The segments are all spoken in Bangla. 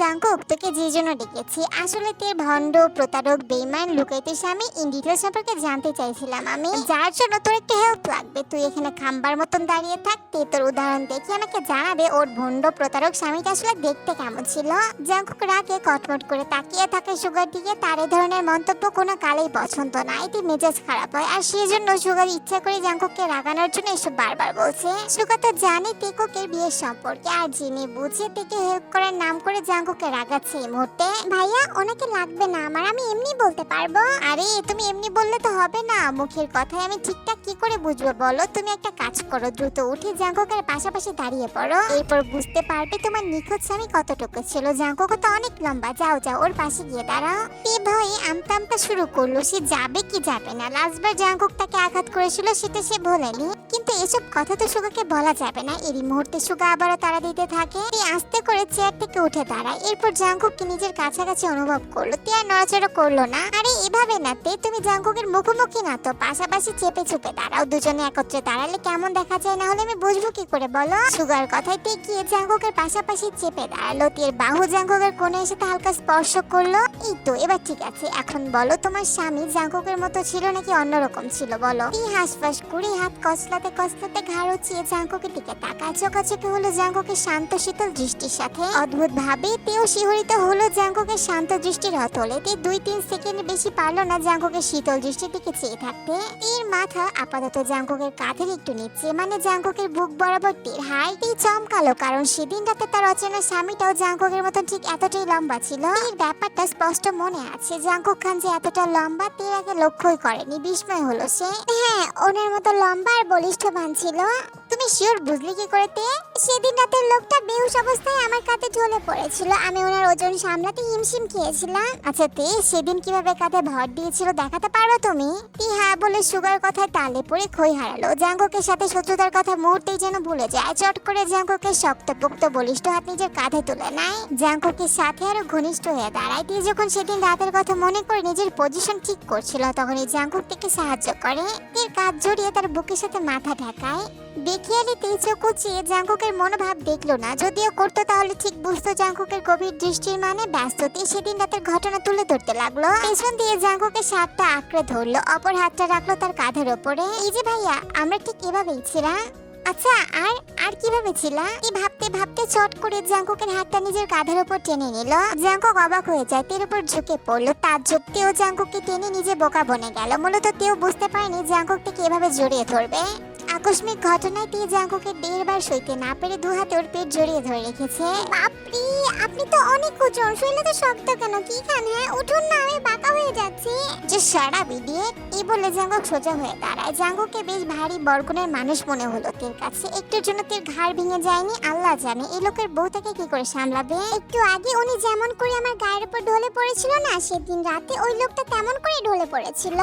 জাঙ্কুক, তোকে যে জন্য ডেকেছি। আসলে তে ভণ্ড, প্রতারক, বেইমান, লুকাইতে স্বামী ইন ডিটেল সম্পর্কে জানতে চাইছিলাম আমি। যার জন্য তোর একটা হেল্প লাগবে। তুই এখানে খাম্বার মতন দাঁড়িয়ে থাক, তে তোর উদাহরণ দেখে আমাকে জানাবে ওর ভণ্ড, প্রতারক স্বামীটা আসলে দেখতে কেমন ছিল। জাঙ্কুক রাগে কটমট করে তাকিয়ে থাকে সুগার দিকে। তার এ ধরনের মন্তব্য কোনো কালেই পছন্দ না। এটি মেজাজ খারাপ হয়। আর সেই জন্য সুগার ইচ্ছা করে জাঙ্কুককে রাগানোর জন্য এসব বারবার বলছে। সুগার তো জানে তেকুকের বিয়ের সম্পর্কে। আর জেনে বুঝে তেকে হেল্প করার নাম করে জাঙ্কুকে রাগাচ্ছে এই মুহূর্তে। ভাইয়া, ওনাকে লাগবে না আমার, আমি এমনি বলতে পারব। আরে, তুমি এমনি বললে তো হবে না। মুখের কথায় আমি ঠিকঠাক কি করে বুঝব বলো? তুমি একটা কাজ করো, দ্রুত উঠে জাঙ্কুকের পাশাপাশি দাঁড়িয়ে পড়ো। এরপর বুঝতে পারবে তোমার নিখোঁজ স্বামী কতটুকু ছিল। জাঙ্কুক তো অনেক লম্বা। যাও যাও, ওর পাশে গিয়ে দাঁড়াও। তে ভয়ে আমতা আমতা শুরু করল। সে যাবে কি যাবে না? লাস্টবার জাঙ্কুক তাকে আঘাত করেছিল, সেটা সে ভোলেনি। কিন্তু এসব কথা তো সুগাকে বলা যাবে না। এরই মুহূর্তে সুগা আবারও তারা দিতে থাকে। আস্তে করে চেয়ার থেকে উঠে দাঁড়ায়। এরপর জাঙ্কুককে নিজের কাছাকাছি অনুভব করল। তে আর নড়াচড়া করল না। আরে, এভাবে না, তে, তুমি জাঙ্কুকের মুখোমুখি না তো, পাশাপাশি চেপে চুপে দাঁড়াও, দুজনে একত্রে দাঁড়ালে কেমন দেখা যায়? না হলে আমি বুঝব কি করে, বলো? সুগার কথায় তে গিয়ে জাঙ্কুকের পাশাপাশি চেপে দাঁড়াল। তের বাহু জাঙ্কুকের কোণে এসে তা হালকা স্পর্শ করল। এই তো, এবার ঠিক আছে, এখন বলো, তোমার স্বামী জাঙ্কুকের মতো ছিল নাকি অন্যরকম ছিল, বলো? এই হাসফাস করে হাত কসলাতে কসলাতে ঘাড় উঁচিয়ে জাঙ্কুকের দিকে তাকায়। চোখাচোখি হলো জাঙ্কুকের শান্ত, শীতল দৃষ্টির সাথে। অদ্ভুত ভাবে তেও শিহরিত হলো জাঙ্কুকের শান্ত দৃষ্টির হতলে তে দুই তিন সেকেন্ড বেশি পারল না জাঙ্কুকের শীতল দৃষ্টির দিকে চেয়ে থাকতে। এর মাথা আপাতত জাঙ্কুকের কাঁধের একটু নিচে মানে জাঙ্কুকের বুক বরাবর তীর। হাইটি চমকালো, কারণ সেদিন রাতে তার অচেনা স্বামীটাও জাঙ্কুকের মতো ঠিক এতটাই লম্বা ছিল। এর ব্যাপারটা স্পষ্ট মনে আছে। জাঙ্কুক খান যে এতটা লম্বা, তীর আগে লক্ষ্যই করেনি, বিস্ময় হলো সে। হ্যাঁ ওনার মতো লম্বা আর বলিষ্ঠ বলিষ্ঠবান ছিল। তুমি শিওর বুঝলি কি করে তে সেদিন রাতের লোকটা বেহুশ অবস্থায় আমার কাঁধে ঢলে পড়েছিল। আমি ওনার ওজন সামলাতে হিমশিম খেয়েছিলাম। আচ্ছা তে, সেদিন কীভাবে কাঁধে ভর দিয়েছিল দেখাতে পারো তুমি? তি হ্যাঁ বলে সুগার কথায় তালে পড়ে খই হারালো। জাঙ্গকের সাথে শত্রুতার কথা মুহূর্তেই যেন ভুলে যায়। চট করে জাঙ্গকের শক্তপোক্ত বলিষ্ঠ হাত নিজের কাঁধে তুলে নেয়। জাঙ্গকের সাথে আরও ঘনিষ্ঠ হয়ে দাঁড়ায়। তি যখন সেদিন রাতের কথা মনে করে নিজের পজিশন ঠিক করছিল তখন এই জাঙ্গক থেকে সাহায্য করে। তীর কাজ জড়িয়ে তার বুকের সাথে মাথা ঢাকায়। দেখিয়ে নিতে চোখ উঁচিয়ে জাঙ্কুকের মনোভাব দেখল না। যদিও করতো তাহলে ঠিক বুঝতো জাঙ্কুকের গভীর দৃষ্টির মানে ব্যস্ততে। সেদিন রাতের ঘটনা তুলে ধরতে লাগল। পেছন দিয়ে জাঙ্কুকের শার্টটা আঁকড়ে ধরলো, অপর হাতটা রাখল তার কাঁধের ওপরে। এই যে ভাইয়া, আমরা ঠিক এভাবেই ছিলাম? আচ্ছা আর আর কীভাবে ছিলা কি ভাবতে ভাবতে চট করে জাঙ্কুকের হাতটা নিজের কাঁধের উপর টেনে নিল। জাঙ্কুক অবাক হয়ে যায়, তের উপর ঝুঁকে পড়ল। তার তেও জাঙ্কুককে টেনে নিজে বোকা বনে গেল। মূলত তেও বুঝতে পারেনি জাঙ্কুককে কীভাবে জড়িয়ে ধরবে। আকস্মিক ঘটনায় দিয়ে জাঙ্কুকে দেড়বার সইতে না পেরে দু হাতে ওর পেট জড়িয়ে ধরে রেখেছে। বাপরি, আপনি তো অনেক ওজন শরীরে তো শক্ত কেন? কি খান হ্যাঁ উঠুন না, আমি বাঁকা হয়ে যাচ্ছি। যে সারা বিদিয়ে এই বলে জাঙ্কুক সোজা হয়ে দাঁড়ায়। জাঙ্কুকে বেশ ভারী বরগুনের মানুষ মনে হলো তের কাছে। একটুর জন্য তের ঘাড় ভেঙে যায়নি, আল্লাহ জানে। এই লোকের বউ তাকে কি করে সামলাবে? একটু আগে উনি যেমন করে আমার গায়ের উপর ঢলে পড়েছিল না, সেদিন রাতে ওই লোকটা তেমন করে ঢলে পড়েছিল।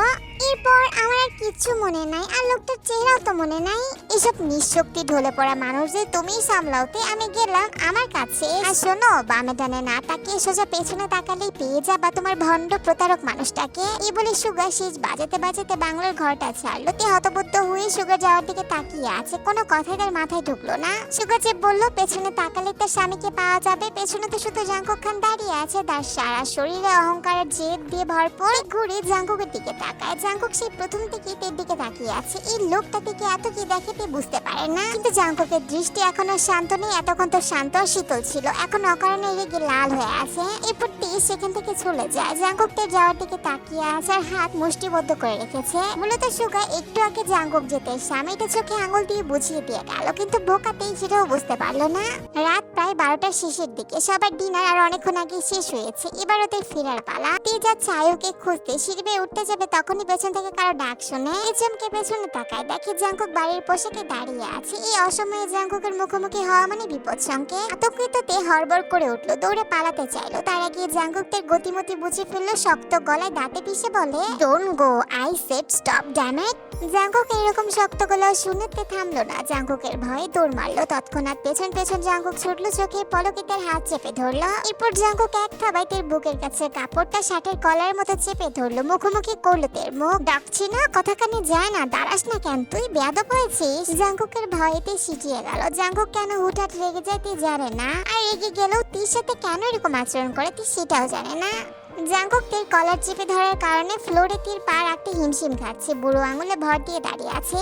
এরপর আমার আর কিচ্ছু মনে নাই, আর লোকটার চেহারাও তো মনে নাই, এসব নিঃশক্তি ঢলে পড়া মানুষ যে তুমিই সামলাওতে আমি গেলাম আমার কাছে। আর শোনো, বামে ডানে না তাকিয়ে সোজা পেছনে তাকালেই পেয়ে যাবা তোমার ভণ্ড প্রতারক মানুষটাকে। এই বলে সুগার শেষ বাজাতে বাজাতে বাংলার ঘরটা ছাড়লো। তে হতবুদ্ধ হয়ে সুগার যাওয়ার দিকে তাকিয়ে আছে। কোনো কথাই তার মাথায় ঢুকলো না। সুগার যে বলল, পেছনে তাকালে তার স্বামীকে পাওয়া যাবে। পেছনে তো শুধু জাঙ্কুক খান দাঁড়িয়ে আছে। তার সারা শরীরে অহংকারের জেদ দিয়ে ভরপুর। ঘুরে জাঙ্কুকের দিকে তাকায়। জাঙ্কুক সেই প্রথম থেকে তের দিকে তাকিয়ে আছে। এই লোকটা থেকে এত কি দেখে তে বুঝতে পারে না। কিন্তু জাঙ্কুকের দৃষ্টি এখনও শান্ত নেই, এতক্ষণ তো শান্ত আর শীতল ছিল। এখন অকারণে রেগে লাল হয়ে আছে। এরপর তে সেখান থেকে চলে যায়। জাঙ্কুক যাওয়ার দিকে তাকিয়ে আছে আর হাত মুষ্টিবদ্ধ করে রেখেছে। মূলত সুগা একটু আগে জাঙ্কুক যেতে স্বামীটা চোখে আঙুল দিয়ে বুঝিয়ে দিয়ে গেল, কিন্তু বোকাতেই সেটাও বুঝতে পারল না। রাত প্রায় বারোটার শেষের দিকে। সবার ডিনার আর অনেকক্ষণ আগে শেষ হয়েছে। এবার ওদের ফেরার পালা। তে যাচ্ছে আয়ুকে খুঁজতে সিঁড়ি উঠতে যাবে তখনই পেছন থেকে কারও ডাক শুনে। এ চমকে পেছনে তাকায়। দেখে জাঙ্কুক বাড়ির পোশাকে দাঁড়িয়ে আছে। এই অসময়ে জাঙ্কুকের মুখোমুখি হওয়া মানে বিপদ সংকেত। আতঙ্কিত তে হড়বড় করে উঠল, দৌড়ে পালাতে চাইলো। তার আগে জাঙ্কুকদের গতিমতি বুঝে ফেলল, শক্ত গলায় দাঁতে পিষে বলে don't go I said stop dammit Jungkook এরকম শক্ত গলা শুনে তে থামলো না। জাঙ্কুকের ভয়ে দৌড় মারলো। তৎক্ষণাৎ পেছন পেছন জাঙ্কুক ছুটলো, চোখে পলকে তার হাত চেপে ধরলো। এরপর জাঙ্কুক এক থাবায় বুকের কাছে কাপড়টা, শার্টের কলার মতো চেপে ধরলো। মুখোমুখি করল তের মুখ। ডাকছি না কথা কানে যায় না, দাঁড়াস না কেন তুই? বেয়াদব হয়েছিস জাঙ্কুকের ভয়েতে শিখিয়ে গেল। জাঙ্কুক কেন হুটহাট রেগে যায় তুই জানে না, আর রেগে গেলেও তির সাথে কেন এরকম আচরণ করে তুই সেটাও জানে না। জাঙ্কুক তীর কলার চেপে ধরার কারণে ফ্লোরে তীর পা রাখতে হিমশিম খাচ্ছে। বুড়ো আঙুলে ভর দিয়ে দাঁড়িয়ে আছে।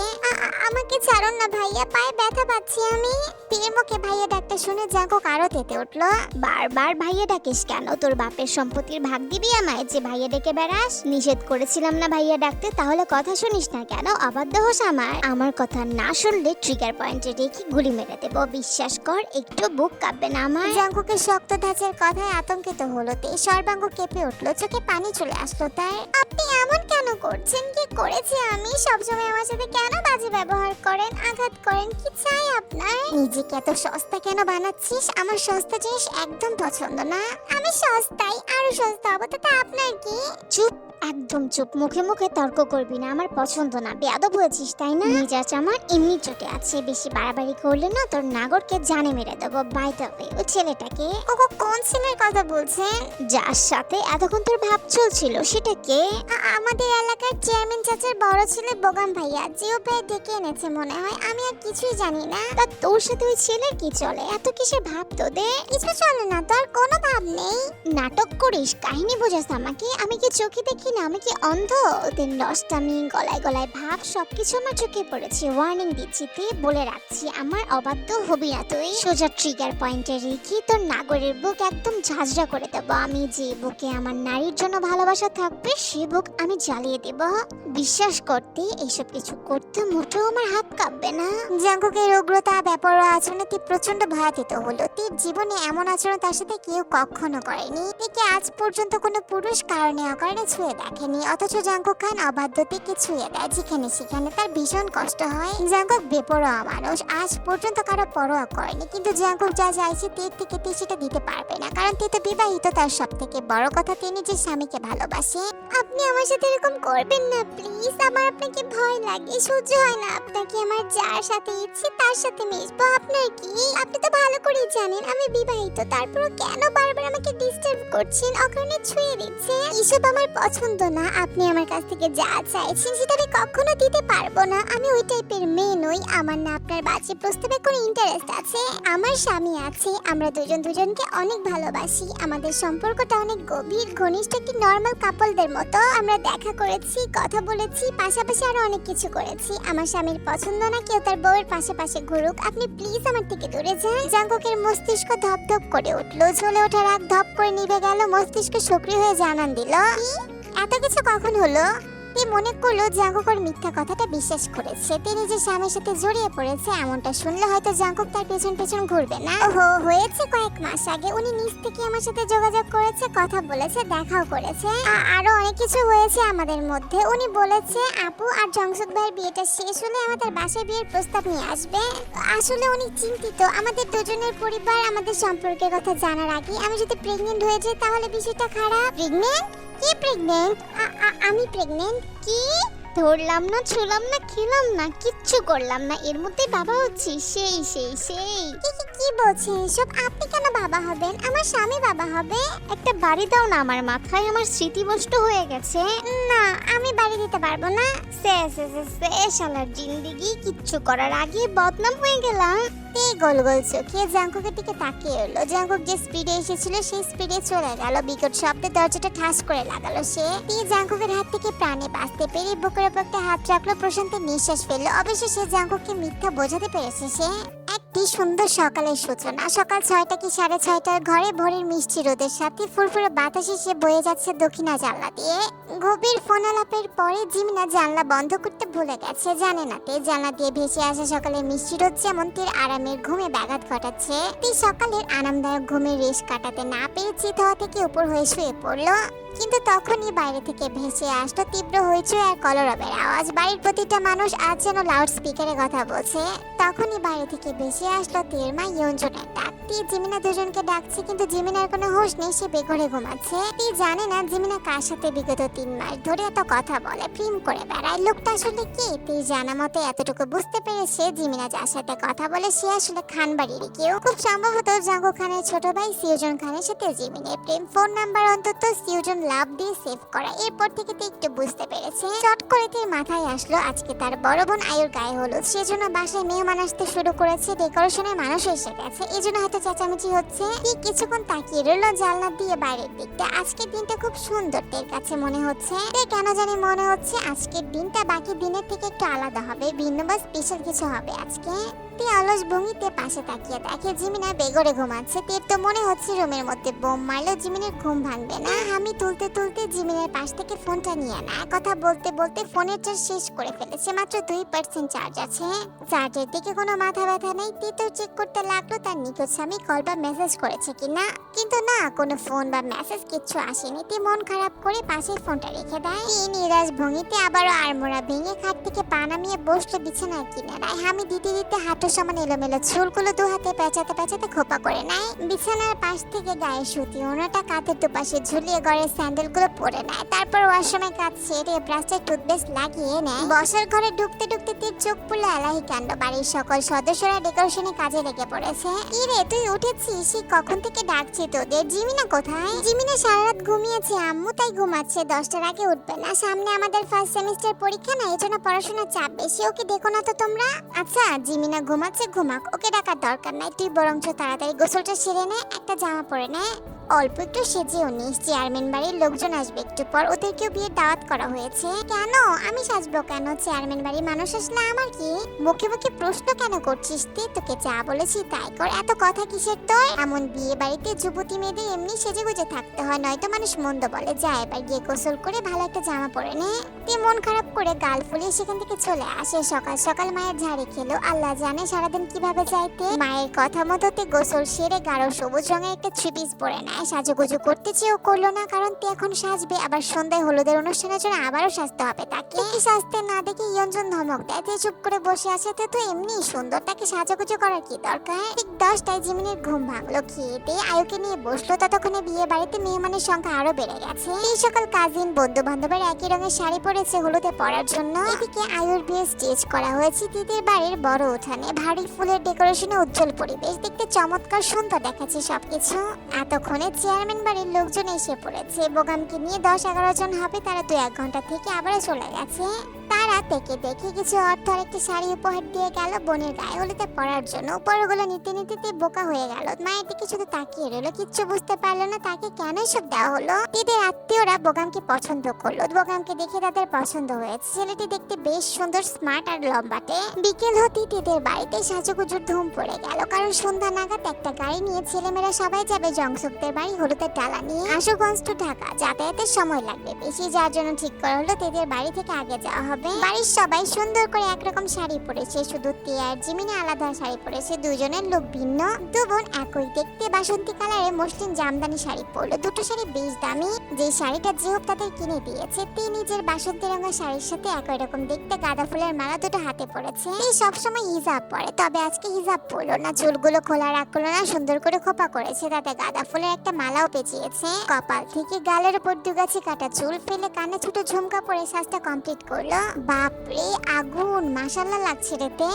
আমাকে ছাড়ুন না ভাইয়া, পায়ে ব্যথা পাচ্ছি আমি। তীর মুখে ভাইয়া ডাকতে শুনে জাঙ্কুক আরও তেতে উঠল। বারবার ভাইয়া ডাকিস কেন? তোর বাপের সম্পত্তির ভাগ দিবি আমায়। যে ভাইয়া ডেকে বেড়াস, নিষেধ করেছিলাম না ভাইয়া ডাকতে। তাহলে কথা শুনিস না কেন? অবাধ্য হোস আমার। আমার কথা না শুনলে ট্রিগার পয়েন্টে রেখে গুলি মেরে দেবো। বিশ্বাস কর, একটু বুক কাঁপবে না আমার জাঙ্কুকের শক্ত ধাঁচের কথায় আতঙ্কিত হলো তে। সর্বাঙ্গ কেঁপে উঠল, চোখে পানি চলে আসলো তার। আপনি এমন কেন করছেন? কি করেছি আমি? সবসময় আমার সাথে কেন বাজে ব্যবহার করেন, আঘাত করেন? কি চাই আপনার? নিজেকে এত সস্তা কেন বানাচ্ছিস? আমার সস্তা জিনিস একদম পছন্দ না। আমি সস্তাই, আরও সস্তা হব তাতে আপনার কি? চুপ একদম চুপ। মুখে মুখে তর্ক করবি না আমার পছন্দ না। বেয়াদব হয়েছিস তাই না? মেজাজ আমার এমনি চটে আছে বেশি বাড়াবাড়ি করলে না তোর নাগরকে জানে মেরে দেবো বাই দ্য ওয়ে ওই ছেলেটাকে? কোকো কোন ছেলের কথা বলছেন? যার সাথে এতক্ষণ তোর ভাব চলছিল সেটা কে? আমাদের এলাকার চেয়ারম্যান চাচার বড় ছেলে বোগাম ভাইয়া জিও ভাই ডেকে এনেছে মনে হয় আমি আর কিছুই জানি না। তা তোর সাথে ওই ছেলের কি চলে? এত কিসের ভাব তোদের? কিছু চলে না তো আর কোনো ভাব নেই। নাটক করিস কাহিনী বোঝাস আমাকে আমি কি চোখে দেখি না, আমি কি অন্ধ? ওদের নষ্টামি, গলায় গলায় ভাব, সবকিছু আমার চোখে পড়েছে। ওয়ার্নিং দিচ্ছি তুই বলে রাখছি, আমার অবাধ্য হবি না তুই। সোজা ট্রিগার পয়েন্টে রেখে তোর নাগরের বুক একদম ঝাঁঝরা করে দেবো। আমি যে বুকে আমার নারীর জন্য ভালোবাসা থাকবে, সে বুক আমি জ্বালিয়ে দেব। বিশ্বাস করতে, এইসব কিছু করতে মোটেও আমার হাত কাঁপবে না। জাঙ্কুকের উগ্রতা বেপরোয়া আচরণে তীর প্রচণ্ড ভয়াতীত হলো। তীর জীবনে এমন আচরণ তার সাথে কেউ কখনো করেনি। একে আজ পর্যন্ত কোনো পুরুষ কারণে অকারণে ছুঁয়ে দেখেনি। অথচ জাঙ্কুক খান অবাধ্য তীকে ছুঁয়ে দেয়। যেখানে সেখানে তার ভীষণ কষ্ট হয়। জাঙ্কুক বেপরোয়া মানুষ। আজ পর্যন্ত কারও পরোয়া করেনি। কিন্তু জাঙ্কুক যা চাইছে তীর থেকে তীর সেটা দিতে পারবে না। কারণ তীর তো বিবাহিত। তার সব থেকে বড় কথা তিনি যে স্বামীকে ভালোবাসে। আপনি আমার সাথে এরকম করবেন না, প্লিজ। আমার আপনাকে ভয় লাগে। সহ্য হয় না আপনাকে। আমার যার সাথে ইচ্ছে, তার সাথে মিশবো। আপনার কি? আপনি তো ভালো করেই জানেন। আমি বিবাহিত। তারপর কেন বারবার আমাকে ডিস্টার্ব করছেন? অকারণে ছুঁয়ে দিচ্ছেন। এসব আমার পছন্দ না, আপনি আমার কাছ থেকে যা চাইছেন সেটা আমি কখনো দিতে পারব না। আমি ওই টাইপের মেয়ে নই, আমার না আপনার বাজে প্রস্তাবে কোনো ইন্টারেস্ট আছে। আমার স্বামী আছে, আমরা দুজন দুজনকে অনেক ভালোবাসি। আমাদের সম্পর্কটা অনেক গভীর, ঘনিষ্ঠ একটি নর্মাল কাপলদের মতো। আমরা দেখা করেছি, কথা বলেছি, পাশাপাশি আরও অনেক কিছু করেছি। আমার স্বামীর পছন্দ না, কেউ তার বউয়ের পাশাপাশি ঘুরুক। আপনি প্লিজ আমার থেকে দূরে যান। জাঙ্কুকের মস্তিষ্ক ধপধপ করে উঠল। জ্বলে ওঠা রাগ ধপ করে নিভে গেল। মস্তিষ্ক সক্রিয় হয়ে জানান দিল? এত কিছু কখন হলো? তে মনে করল জাঙ্কুকর মিথ্যা কথাটা বিশ্বাস করেছে। তিনি যে স্বামীর সাথে জড়িয়ে পড়েছে, এমনটা শুনলে হয়তো জাঙ্কুক তার পেছন পেছন ঘুরবে না? ওহো, হয়েছে কয়েক মাস আগে উনি নিজ থেকে আমার সাথে যোগাযোগ করেছে, কথা বলেছে, দেখাও করেছে। আরও অনেক কিছু হয়েছে আমাদের মধ্যে। উনি বলেছে, আপু আর জংসুক ভাইয়ের বিয়েটা শেষ হলে আমাদের বাসায় বিয়ের প্রস্তাব নিয়ে আসবে। আসলে উনি চিন্তিত। আমাদের দুজনের পরিবার আমাদের সম্পর্কের কথা জানার আগে আমি যদি প্রেগনেন্ট হয়ে যাই তাহলে বিষয়টা খারাপ? প্রেগনেন্ট কি প্রেগনেন্ট আমি প্রেগনেন্ট কি? ধরলাম না, ছুলাম না, খেলাম না, কিচ্ছু করলাম না। এর মধ্যে বাবা হচ্ছি, সেই সেই সেই। কি বলছেন এসব আপনি কেন বাবা হবেন? আমার স্বামী বাবা হবে। একটা বাড়ি দাও না আমার মাথায়, আমার স্মৃতিভ্রষ্ট হয়ে গেছে। না, আমি বাড়ি দিতে পারব না। সে সে সে সে, শালার জিন্দিগি, কিচ্ছু করার আগে বদনাম হয়ে গেলাম। তে গোল গোল চোখে, জাঙ্কুকের দিকে তাকিয়ে এলো। জাঙ্কুক যে স্পিডে এসেছিল, সেই স্পিডে চলে গেল। বিকট শব্দে দরজাটা ঠাস করে লাগালো সে। তে জাঙ্কুকের হাত থেকে প্রাণে বাঁচতে পেরে বুকের উপর একটা হাত রাখল। প্রশান্তের নিঃশ্বাস ফেলল। অবশেষে জাঙ্কুককে মিথ্যা বোঝাতে পেরেছে সে। একটি সুন্দর সকালের সূচনা। সকাল ছয়টা কি সাড়ে ছয়টার ঘরে ভোরের মিষ্টি রোদের সাথে ফুরফুরে বাতাসে সে বয়ে যাচ্ছে দক্ষিণা জানলা দিয়ে। গভীর ফোন আলাপের পরে জিমিনা জানলা বন্ধ করতে ভুলে গেছে। জানে না তে জানলা দিয়ে ভেসে আসা সকালের মিষ্টি রোদ যেমন তীর আরামের ঘুমে ব্যাঘাত ঘটাচ্ছে, তে সকালের আরামদায়ক ঘুমের রেশ কাটাতে না পেরে চিত থেকে উপর হয়ে শুয়ে পড়ল। কিন্তু তখনই বাইরে থেকে ভেসে আসলো তীব্র হইচই আর কলরবের আওয়াজ। বাড়ির প্রতিটা মানুষ আজ যেন লাউড স্পিকারে কথা বলছে। তখনই বাইরে থেকে ভেসে আসলো তের মা ইয়ঞ্জনের ডাক। তি জিমিনা দুজনকে ডাকছে, কিন্তু জিমিনার কোনো হোশ নেই, সে বেঘরে ঘুমাচ্ছে। তি জানে না জিমিনা কার সাথে বিগত তিন মাস ধরে এত কথা বলে, প্রেম করে বেড়ায়। লোকটা আসলে কি? তি জানা মতে এতটুকু বুঝতে পেরেছে জিমিনা যার সাথে কথা বলে, সে আসলে খান বাড়ির কেউ। খুব সম্ভবত জাঙ্গু খানের ছোট ভাই সিউজন খানের সাথে জিমিনের প্রেম। ফোন নাম্বার অন্তত সিউজন লাভ দিয়ে সেভ করা। এরপর থেকে তে একটু বুঝতে পেরেছে। চট করে তীর মাথায় আসলো আজকে তার বড় বোন আয়ুর গায়ে হলুদ। সেজন্য বাসায় মেহমান আসতে শুরু করেছে ডেকোরেশনের মানুষ এসে গেছে। এই জন্য হয়তো চেঁচামেচি হচ্ছে। কি কিছুক্ষণ তাকিয়ে রইল জানলা দিয়ে বাইরের দিকটা। আজকের দিনটা খুব সুন্দর তের কাছে মনে হচ্ছে। কেন জানি মনে হচ্ছে আজকের দিনটা বাকি দিনের থেকে একটু আলাদা হবে। ভিন্ন বা স্পেশাল কিছু হবে আজকে। তে অলস ভঙ্গিতে পাশে তাকিয়ে দেখে জিমিনা বেগরে ঘুমাচ্ছে। তের তো মনে হচ্ছে রুমের মধ্যে বোম মারলেও জিমিনের ঘুম ভাঙবে না। আমি তুলতে তুলতে জিমিনের পাশ থেকে ফোনটা নিয়ে নেয় কথা বলতে বলতে ফোনের চার্জ শেষ করে ফেলেছে মাত্র দুই পার্সেন্ট চার্জ আছে। চার্জের দিকে কোনো মাথা ব্যথা নেই। তে তো চেক করতে লাগল, তার নিখোঁজ স্বামী কল বা মেসেজ করেছে কিনা? কিন্তু না, কোনো ফোন বা মেসেজ কিচ্ছু আসেনি। তে মন খারাপ করে পাশের ফোনটা রেখে দেয়। এই নিরাজ ভঙ্গিতে আবারও আড়মোড়া ভেঙে খাট থেকে পা নামিয়ে বসল বিছানার কিনারায়। আমি দিতে দিতে হাঁটু সমান এলোমেলো চুলগুলো দু হাতে পেঁচাতে পেঁচাতে খোপা করে নেয়। বিছানার পাশ থেকে গায়ে সুতি ওনাটা কাঁধের দুপাশে ঝুলিয়ে গড়ের স্যান্ডেলগুলো পরে নেয়। তারপর ওয়াশরুমে কাজ সেরে ব্রাশে টুথপেস্ট লাগিয়ে নেয়। বসার ঘরে ঢুকতে ঢুকতে তীর চোখ পড়ল এলাহি কাণ্ড। বাড়ির সকল সদস্যরা ডেকোরেশনে কাজে লেগে পড়েছে। কি রে তুই উঠেছিস? সে কখন থেকে ডাকছি তোদের? জিমিনা কোথায়? জিমিনা সারা রাত ঘুমিয়েছে, আম্মু তাই ঘুমাচ্ছে। দশটার আগে উঠবে না। সামনে আমাদের ফার্স্ট সেমিস্টার পরীক্ষা না এই জন্য পড়াশোনার চাপ বেশি। ওকে দেখো না তো তোমরা। আচ্ছা জিমিনা ঘুমাচ্ছে, ঘুমাক। ওকে ডাকার দরকার নাই, তুই বরঞ্চ তাড়াতাড়ি গোসলটা সেরে নে, একটা জামা পরে নে। অল্প একটু সেজেও নিস। চেয়ারম্যান বাড়ির লোকজন আসবে। একটু পর ওদেরকেও বিয়ে দাওয়াত করা হয়েছে। কেন? আমি সাজবো কেন? চেয়ারম্যান বাড়ির মানুষ আসলে আমার কি? মুখে মুখে প্রশ্ন কেন করছিস তুই? তোকে যা বলেছি তাই কর। এত কথা কিসের তোর? এমন বিয়ে বাড়িতে যুবতী মেয়েদের এমনি সেজে গুজে থাকতে হয়, নয়তো মানুষ মন্দ বলে। যা এবার গিয়ে গোসল করে ভালো একটা জামা পরে নে। তুই মন খারাপ করে গাল ফুলিয়ে সেখান থেকে চলে আসে। সকাল সকাল মায়ের ঝাড়ি খেলো। আল্লাহ জানে সারাদিন কীভাবে যাইতে। মায়ের কথা মতো মতোতে গোসল সেরে গাঢ় সবুজ রঙের একটা থ্রি পিস পরে নেয় সাজুগুজু করতে চেয়েও করল না, কারণ তুই এখন সাজবে। আবার সন্ধ্যায় হলুদের অনুষ্ঠানের জন্য আবারও সাজতে হবে তাকে। সাজতে না দেখে ইয়ঞ্জন ধমক দেয়। তে চুপ করে বসে আছে, তে এমনি সুন্দর তাকে সাজুগুজু করার কি দরকার ঠিক দশটায় জিমিনের ঘুম ভাঙলো। খেয়ে আয়ুকে নিয়ে বসল, ততক্ষণে বিয়ে বাড়িতে মেহমানের সংখ্যা আরও বেড়ে গেছে। এই সকাল কাজিন বন্ধু বান্ধবের একই রঙের শাড়ি পরেছে হলুদে পরার জন্য। এদিকে আয়ুর বিয়ে স্টেজ করা হয়েছে দিদির বাড়ির বড় উঠানে। ভারী ফুলের ডেকোরেশনে উজ্জ্বল পরিবেশ। দেখতে চমৎকার, সুন্দর দেখাচ্ছে সবকিছু। এতক্ষণে চেয়ারম্যান বাড়ির লোকজন এসে পড়েছে। বোগামকে নিয়ে দশ এগারো জন হবে, তারা দু এক ঘণ্টা থেকে আবারও চলে গেছে। তারা থেকে দেখে কিছু অর্থ আর একটি শাড়ি উপহার দিয়ে গেল বোনের গায়ে হলুদে পরার জন্য। উপরগুলো নিতে নিতে বোকা হয়ে গেল। মায়ের দিকে শুধু তাকিয়ে রইল, কিচ্ছু বুঝতে পারল না তাকে কেন সব দেওয়া হলো। দিদের আত্মীয়রা বোগামকে পছন্দ করল। বোগামকে দেখে তাদের পছন্দ হয়েছে। ছেলেটি দেখতে বেশ সুন্দর, স্মার্ট আর লম্বাটে। বিকেল হতেই তিদের বাড়িতে সাজুগুজুর ধুম পড়ে গেল। কারণ সন্ধ্যা নাগাদ একটা গাড়ি নিয়ে ছেলেমেয়েরা সবাই যাবে জংসুকদের বাড়ি হলুদের ডালা নিয়ে। আশুগঞ্জ টু ঢাকা, যাতায়াতের সময় লাগবে। বেশি যাওয়ার জন্য ঠিক করা হলো তেদের বাড়ি থেকে আগে যাওয়া হবে। বাড়ির সবাই সুন্দর করে একরকম শাড়ি পরেছে, শুধু তে আর জিমিনে আলাদা শাড়ি পরেছে, দুজনের লোক ভিন্ন। দু বোন একই দেখতে বাসন্তী কালারে মসলিন জামদানি শাড়ি পরলো। দুটো শাড়ি বেশ দামি। যে শাড়িটা জিহুব তাদের কিনে দিয়েছে, তে নিজের বাসন্তী রঙের শাড়ির সাথে একই রকম দেখতে গাঁদা ফুলের মালা দুটো হাতে পড়েছে এই সবসময় হিজাব পরে, তবে আজকে হিজাব পরলো না। চুলগুলো খোলা রাখল না, সুন্দর করে খোপা করেছে, তাতে গাঁদা ফুলের একটা মালাও পেঁচিয়েছে। কপাল থেকে গালের উপর দুগাছি কাটা চুল ফেলে কানে ছোট ঝুমকা পরে সাজটা কমপ্লিট করল। বাপরে, আগুন। মাশাল্লাহ লাগছে রে তে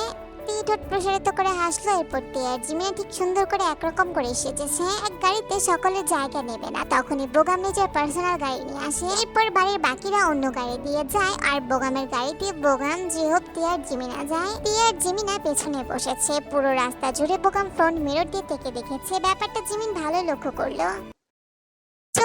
তে ঠোঁট প্রসারিত করে হাসলো এরপর জিমিয়া ঠিক সুন্দর করে একরকম করে সেজেছে এক গাড়িতে জায়গা নেবে না। তখনই বোগাম নিজের পার্সোনাল গাড়ি নিয়ে আসে। এরপর বাড়ির বাকিরা অন্য গাড়ি দিয়ে যায় আর বোগামের গাড়িতে বোগাম, জিহব, তিয়ার, জিমিনা যায়। তিয়ার, জিমিনা পেছনে বসেছে। পুরো রাস্তা জুড়ে বোগাম ফ্রন্ট মিরর দিয়ে থেকে দেখেছে। ব্যাপারটা জিমিন ভালো লক্ষ্য করল।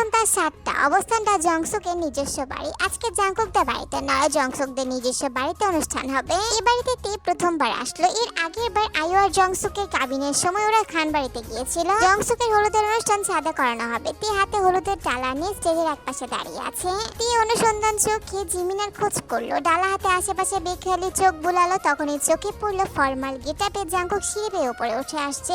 সন্ধ্যা সাতটা। অবস্থানটা জংসুকের নিজস্ব বাড়ি। আজকে জাঙ্কুকদের বাড়িতে নয় জংসুকদের নিজস্ব বাড়িতে অনুষ্ঠান হবে। এই বাড়িতে তে প্রথমবার আসলো। এর আগের বার আয়ু আর জংসুকের কাবিনের সময় ওরা খান বাড়িতে গিয়েছিল। জংসুকের হলুদের অনুষ্ঠান সাদা করানো হবে। তে হাতে হলুদের ডালা নিয়ে স্টেজের এক পাশে দাঁড়িয়ে আছে। তে অনুসন্ধান চোখে জিমিনার খোঁজ করল। ডালা হাতে আশেপাশে বেখেয়ালি চোখ বুলালো। তখনই চোখে পড়ল ফর্মাল গেটাপে জাঙ্কুক সিঁড়ি উপরে উঠে আসছে।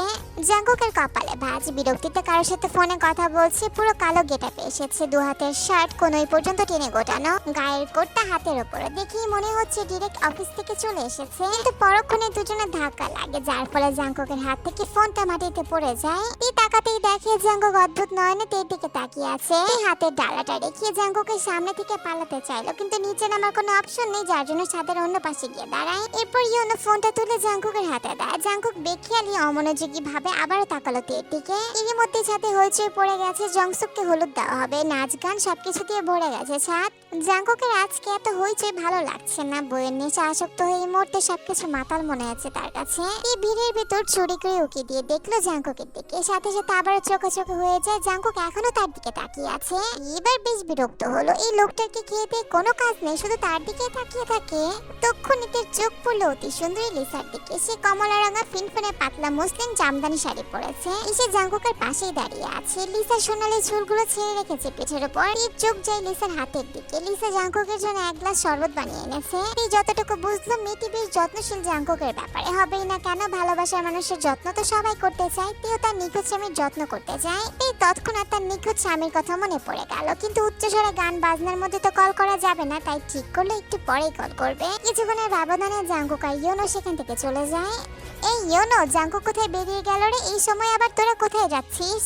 জাঙ্কুকের কপালে ভাঁজ। বিরক্তিতে কারোর সাথে ফোনে কথা বলছে। পুরো কালো গেটাপে এসেছে দু হাতের শার্ট, কোনোই পর্যন্ত টেনে গোটানো। গায়ের কোটটা হাতের ওপরে। দেখেই মনে হচ্ছে ডিরেক্ট অফিস থেকে চলে এসেছে। কিন্তু পরক্ষণে দুজনের ধাক্কা লাগে, যার ফলে জাঙ্কুকের হাত থেকে ফোনটা মাটিতে পড়ে যায়। তি তাকাতেই দেখে জাঙ্কুক অদ্ভুত নয়নে তের দিকে তাকিয়ে আছে। হাতের ডালাটা রেখে জাঙ্কুকের সামনে থেকে পালাতে চাইলো, কিন্তু নিচে নামার কোনো অপশন নেই, যার জন্য ছাদের অন্য পাশে গিয়ে দাঁড়ায়। এরপর ইয়োনো ফোনটা তুলে জাঙ্কুকের হাতে দেয়। জাঙ্কুক বেখেয়ালি অমনোযোগী ভাবে আবারও তাকালো তের দিকে এর মধ্যে ছাদে হইচই পড়ে গেছে, জংসুককে হলুদ দেওয়া হবে। নাচ গান সবকিছু দিয়ে ভরে গেছে ছাদ জাঙ্কুকের আজকে এত হইচই ভালো লাগছে না বইয়ের নেশা আসক্ত হয়ে এই মুহূর্তে সবকিছু মাতাল মনে হচ্ছে তার কাছে। এই ভিড়ের ভিতর চুরি করে উকি দিয়ে দেখল জাঙ্কুকের দিকে। সাথে সাথে আবারও চোখে চোখে হয়ে যায় জাঙ্কুক এখনও তার দিকে তাকিয়ে আছে। এবার বেশ বিরক্ত হলো। এই লোকটাকে খেয়ে কোনো কাজ নেই, শুধু তার দিকে তাকিয়ে থাকে। তক্ষণিতের চোখ পড়ল অতি সুন্দরী লিসার দিকে। সে কমলা রঙা, ফিনফিনে পাতলা মুসলিম জামদানি শাড়ি পরেছে। এসে জাঙ্কুকের পাশেই দাঁড়িয়ে আছে। লিসা সোনালি চুলগুলো ছেড়ে রেখেছে। পিঠের উপর চোখ যায় লিসার হাতের দিকে। লিসা জাঙ্কুকের জন্য এক গ্লাস শরবত বানিয়ে এনেছে। এই যতটুকু বুঝলো, মেয়েটি বেশ যত্নশীল জাঙ্কুকের ব্যাপারে। হবেই না কেন, ভালোবাসার মানুষের যত্ন তো সবাই করতে চায়। তেও তার নিখোঁজ স্বামীর যত্ন করতে চায়। এই তৎক্ষণাৎ তার নিখোঁজ স্বামীর কথা মনে পড়ে গেল। কিন্তু উচ্চস্বরে গান বাজনার মধ্যে তো কল করা যাবে না, তাই ঠিক করল, একটু পরেই কল করবে। কিছুক্ষণের ব্যবধানে জাঙ্কুক আর ইয়োনো সেখান থেকে চলে যায়। এই ইয়োনো জাঙ্কুক কোথায় বেরিয়ে গেল রে? এই সময় আবার তোরা কোথায় যাচ্ছিস?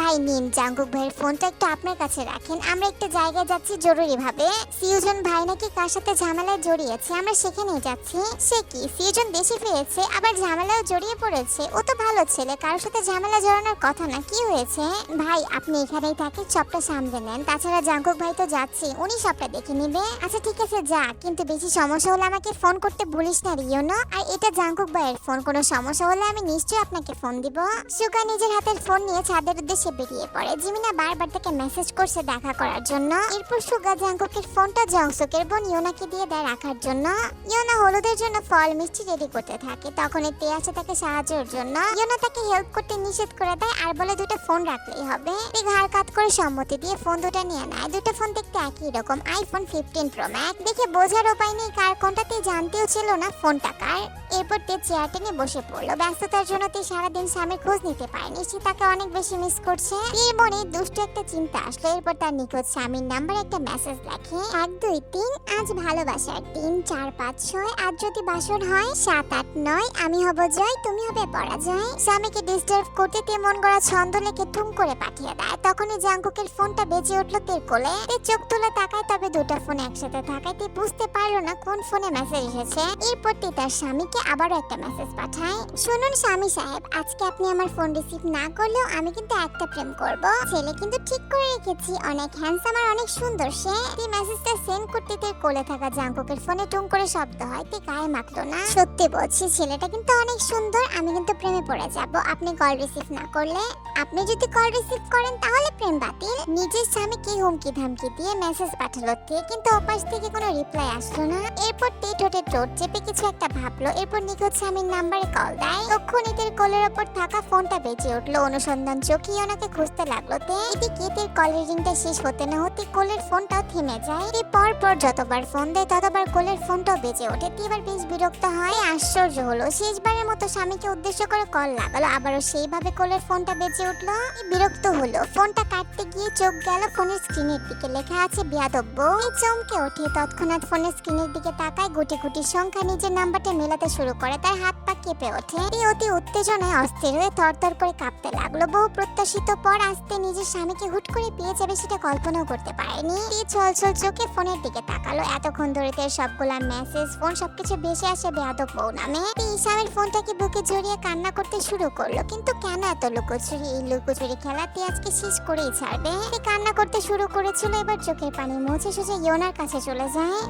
ভাই, নিন জাঙ্কুক ভাইয়ের ফোনটা একটু আপনার কাছে রাখেন। আমরা একটা জায়গায় যাচ্ছি জরুরি ভাবে সিউজন ভাই নাকি কার সাথে ঝামেলায় জড়িয়েছে? আমরা সেখানেই যাচ্ছি। সে কি? সিউজন দেশে ফিরেছে আবার ঝামেলায় জড়িয়ে পড়েছে? ও তো ভালো ছেলে, কারোর সাথে ঝামেলা জড়ানোর কথা না, কি হয়েছে? ভাই, আপনি এখানেই থাকে সবটা সামলে নেন। তাছাড়া জাঙ্কুক ভাই তো যাচ্ছে, উনি সবটা দেখে নিবে। আচ্ছা ঠিক আছে, যা, কিন্তু বেশি সমস্যা হলে আমাকে ফোন করতে ভুলিস না, রিওনো। আর এটা জাঙ্কুক ভাইয়ের ফোন, কোনো সমস্যা হলে আমি নিশ্চয়ই আপনাকে ফোন দিব। সুগা নিজের হাতের ফোন নিয়ে ছাদের উদ্দেশ্যে বেরিয়ে পড়ে। জিমিনা বারবার তাকে মেসেজ করছে দেখা করার জন্য। এরপর সুগা জাঙ্কুকের ফোনটা জংসুকের বোন ইয়োনাকে দিয়ে দেয় রাখার জন্য। ইয়োনা হলুদের জন্য ফল, মিষ্টি রেডি করতে থাকে। তখন তে আসে তাকে সাহায্যের জন্য। ইয়োনা তাকে হেল্প করতে নিষেধ করে দেয় আর বলে দুটো ফোন রাখলেই হবে। ঘাড় কাত করে সম্মতি দিয়ে ফোন দুটো নিয়ে নেয়। দুটো ফোন দেখতে একই রকম আইফোন ফিফটিন প্রো ম্যাক্স দেখে বোঝার উপায় নেই কার কোনটাতে জানতেও ছিল না ফোনটা কার। এরপর তে চেয়ার টেনে বসে পড়ল। ব্যস্ততার জন্য তে সারাদিন স্বামীর খোঁজ নিতে পারেনি। সে তাকে অনেক বেশি মিস করছে। এর মনে দুষ্ট একটা চিন্তা আসলো। এরপর তার নিখোঁজ স্বামীর নাম্বার একটা মেসেজ লেখে, এক, দুই, তিন, আজ ভালোবাসার দিন, চার, পাঁচ, ছয়, আজ যদি বাসর হয়, সাত, আট, নয়, আমি হব জয়, তুমি হবে পরাজয়। স্বামীকে ডিস্টার্ব করতে তে মন গড়া ছন্দ লেখে ঠুম করে পাঠিয়ে দেয়। তখনই জাঙ্কুকের ফোনটা বেজে উঠল তের কোলে। তে চোখ তুলে তাকায়, তবে দুটো ফোন একসাথে থাকায় তে বুঝতে পারল না কোন ফোনে মেসেজ এসেছে। এরপর তে তার স্বামীকে আবারও একটা মেসেজ পাঠায়। শুনুন স্বামী সাহেব, আজকে আপনি আমার ফোন রিসিভ না করলেও আমি কিন্তু একটা প্রেম করব। ছেলে কিন্তু ঠিক করে রেখেছি। অনেক হ্যান্ডসাম আর অনেক সুন্দর। সে এই মেসেজটা সেন্ড করতে তে কোলে থাকা জাঙ্কুকের ফোনে টুং করে শব্দ হয়। তে গায়ে মাখলো না। সত্যি বলছি, ছেলেটা কিন্তু অনেক সুন্দর। আমি কিন্তু প্রেমে পড়ে যাব। আপনি কল রিসিভ না করলে আপনি যদি কল রিসিভ করেন, তাহলে প্রেম বাতিল। নিজের স্বামীকে হুমকি ধামকি দিয়ে মেসেজ পাঠালো, তে কিন্তু অপাশ থেকে কোনো রিপ্লাই আসলো না। এরপর তে ঠোঁটে টোট চেপে কিছু একটা ভাবলো, এরপর নিখোঁজ স্বামীর নাম্বারে কল দেয়। তক্ষুনিতের কোলের ওপর থাকা ফোনটা বেজে উঠল, অনুসন্ধান চোখে ওনাকে খুঁজতে লাগল, তে। এদিকে তের কল রিডিংটা শেষ হতে না হতে কোলের ফোনটাও থেমে যায়। তে পর পর যতবার ফোন দেয়, ততবার কোলের ফোনটাও বেজে ওঠে। তে এবার বেশ বিরক্ত হয়, আশ্চর্য হলো। শেষবারের মতো স্বামীকে উদ্দেশ্য করে কল লাগালো, আবারও সেইভাবে কোলের ফোনটা বেজে উঠল তে বিরক্ত হলো। ফোনটা কাটতে গিয়ে চোখ গেল ফোনের স্ক্রিনের দিকে। লেখা আছে বিয়াদব্য চমকে ওঠে তৎক্ষণাৎ ফোনের স্ক্রিনের দিকে তাকায়, গুটি গুটি সংখ্যা নিজের নাম্বারটা মেলাতে শুরু করে। তার হাত পা কেঁপে ওঠে। এই অতি উত্তেজনায় অস্থির হয়ে থরথর করে কাঁপতে লাগল। বহু প্রত্যাশিত পর আসতে নিজের স্বামীকে হুট করে পেয়ে যাবে সেটা কল্পনাও করতে পারেনি। ছল ছল চোখে ফোনের দিকে তাকালো। এতক্ষণ ধরে তার সবগুলা মেসেজ ফোন সবকিছু ভেসে আসে বেয়াদব বউ নামে। এই স্বামীর ফোনটাকে বুকে জড়িয়ে কান্না করতে শুরু করল। কিন্তু কেন এত লুকোচুরি? এই লুকোচুরি খেলাতে আজকে শেষ করেই ছাড়বে। সে কান্না করতে শুরু করেছিল, এবার চোখের পানি মুছে সুঝে ইয়োনার কাছে চলে যায়।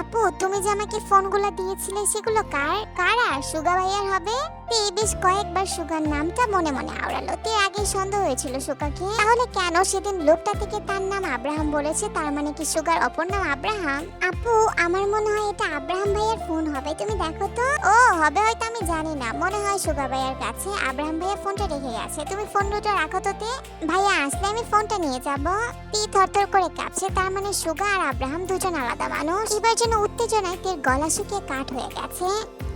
আপু, তুমি যে আমাকে ফোনগুলো দিয়েছিলে, সেগুলো কার? কারা? সুগা ভাইয়ার হবে? তে বেশ কয়েকবার সুগার নামটা মনে মনে আগে সন্দেহ হয়েছিল সুগাকে তাহলে কেন সেদিন লোকটা থেকে তার নাম আব্রাহাম বলেছে? তার মানে কি সুগার অপর নাম আব্রাহাম? আপু, আমার মনে হয় এটা আব্রাহাম ভাইয়ার ফোন হবে। তুমি দেখো তো। ও, হবে হয়তো আমি জানি না। মনে হয় ভাইয়ার কাছে আব্রাহাম ফোনটা রেখে গেছে। তুমি ফোন দুটো রাখো তো তে। ভাইয়া, আসলে আমি ফোনটা নিয়ে যাব। তি থরথর করে কাঁপছে। তার মানে সুগা আর আব্রাহাম দুজন আলাদা মানুষ। এবার জন্য উত্তেজনায় তের গলা শুকিয়ে কাঠ হয়ে গেছে।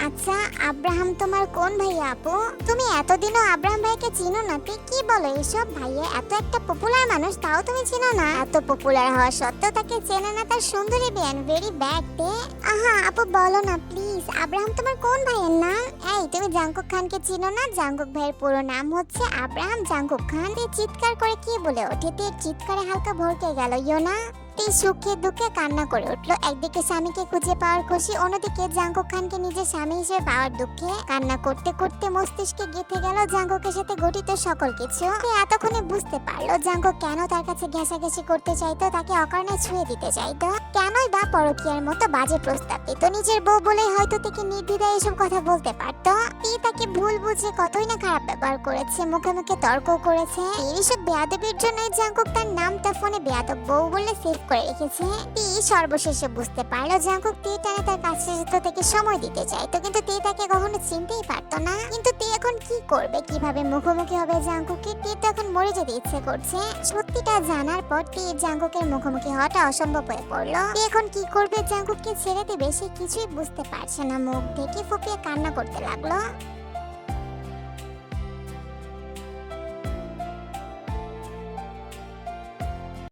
আচ্ছা আব্রাহাম তোমার কোন ভাইয়া আপু, তুমি এতদিনও আব্রাহাম ভাইকে চিনো না, তে কি বলো? ভাইয়া এত একটা পপুলার মানুষ, তাও তুমি চিনো না? এত পপুলার হওয়া সত্ত্বেও তাকে চেনে না তার সুন্দরী ভেরি ব্যাড তে। আহা, আপু বলো না প্লিজ আব্রাহাম তোমার কোন ভাইয়ের নাম? এই, তুমি জাঙ্কুক খানকে চিনো না? জাঙ্কুক ভাইয়ের পুরো নাম হচ্ছে আব্রাহাম জাঙ্কুক খান। চিৎকার করে কি বলে ওঠে? চিৎকারে হালকা ভরকে গেল, ইয়োনা। তে সুখে দুঃখে কান্না করে উঠল। একদিকে স্বামীকে খুঁজে পাওয়ার খুশি, অন্যদিকে জাঙ্কুক খানকে নিজের স্বামী হিসেবে পাওয়ার দুঃখে কান্না করতে করতে মস্তিষ্কে গেঁথে গেল জাঙ্কুকের সাথে গঠিত সকল কিছু। এতক্ষণে বুঝতে পারল জাঙ্কুক কেন তার কাছে ঘেঁষাঘেঁষি করতে চাইতো, তাকে অকারণে ছুঁয়ে দিতে চাইতো। কেনই বা পরকীয়ার মতো বাজে প্রস্তাব দিত। নিজের বউ বলে হয়তো থেকে নির্দ্বিধায় এসব কথা বলতে পারতো। তে তাকে ভুল বুঝে কতই না খারাপ ব্যবহার করেছে, মুখে মুখে তর্ক করেছে। এইসব বেয়াদবির জন্য জাঙ্কুক তার নামটা ফোনে বেয়াদব বউ বলে সেভ করে রেখেছে। তে সর্বশেষে বুঝতে পারল জাঙ্কুক তে টানে তার কাছে থেকে সময় দিতে চাইতো কিন্তু তে তাকে কখনো চিনতেই পারতো না। কিন্তু তে এখন কি করবে, কীভাবে মুখোমুখি হবে জাঙ্কুকে তে তো এখন মরে যেতে ইচ্ছে করছে। সত্যিটা জানার পর তে জাঙ্কুকের মুখোমুখি হওয়াটা অসম্ভব হয়ে পড়ল। তে এখন কি করবে জাঙ্কুককে ছেড়ে দেবে সে কিছুই বুঝতে পারছে না। মুখ ঢেকে ফুপিয়ে কান্না করতে লাগল।